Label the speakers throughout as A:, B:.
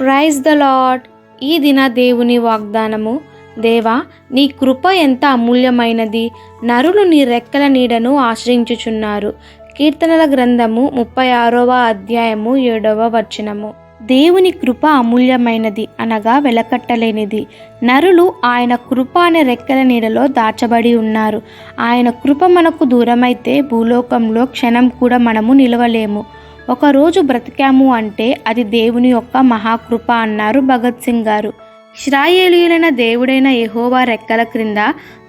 A: Praise the lord ఈ దిన దేవుని వాగ్దానము దేవా నీ కృప ఎంత అమూల్యమైనది. నరులు నీ రెక్కల నీడను ఆశ్రయించుచున్నారు. కీర్తనల గ్రంథము ముప్పై ఆరవ అధ్యాయము ఏడవ వచనము. దేవుని కృప అమూల్యమైనది అనగా వెలకట్టలేనిది. నరులు ఆయన కృప అనే రెక్కల నీడలో దాచబడి ఉన్నారు. ఆయన కృప మనకు దూరమైతే భూలోకంలో క్షణం కూడా మనము నిలవలేము. ఒకరోజు బ్రతికాము అంటే అది దేవుని యొక్క మహాకృప అన్నారు భగత్ సింగ్ గారు. ఇస్రాయేలీయులైన దేవుడైన యహోవా రెక్కల క్రింద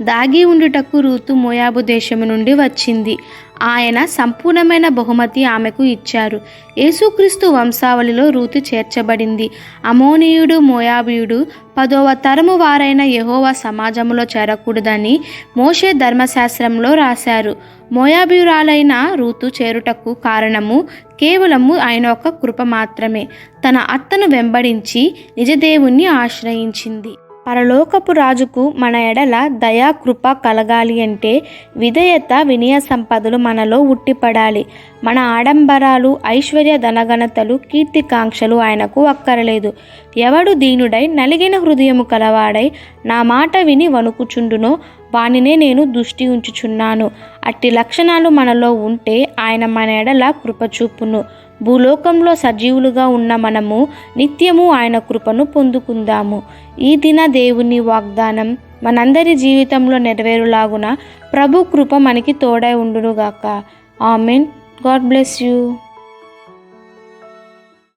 A: దాగి ఉండుటకు రూతు మోయాబు దేశము నుండి వచ్చింది. ఆయన సంపూర్ణమైన బహుమతి ఆమెకు ఇచ్చారు. యేసుక్రీస్తు వంశావళిలో రూతు చేర్చబడింది. అమోనీయుడు మోయాబీయుడు పదవ తరము వారైన యహోవా సమాజంలో చేరకూడదని మోషే ధర్మశాస్త్రంలో రాశారు. మోయాబీయురాలైన రూతు చేరుటకు కారణము కేవలము ఆయన ఒక కృప మాత్రమే. తన అత్తను వెంబడించి నిజదేవుణ్ణి ఆశ్రయించింది. పరలోకపు రాజుకు మన ఎడల దయా కృప కలగాలి అంటే విధేయత వినయ సంపదలు మనలో ఉట్టిపడాలి. మన ఆడంబరాలు ఐశ్వర్య ధనగణతలు కీర్తికాంక్షలు ఆయనకు అక్కరలేదు. ఎవడు దీనుడై నలిగిన హృదయము కలవాడై నా మాట విని వణుకుచుండునో వానినే నేను దృష్టి ఉంచుచున్నాను. అట్టి లక్షణాలు మనలో ఉంటే ఆయన మన ఎడల కృపచూపును భూలోకంలో సజీవులుగా ఉన్న మనము నిత్యము ఆయన కృపను పొందుకుందాము. ఈ దిన దేవుని వాగ్దానం మనందరి జీవితంలో నెరవేరులాగున ప్రభు కృప మనకి తోడై ఉండునుగాక. ఆమెన్. God bless you.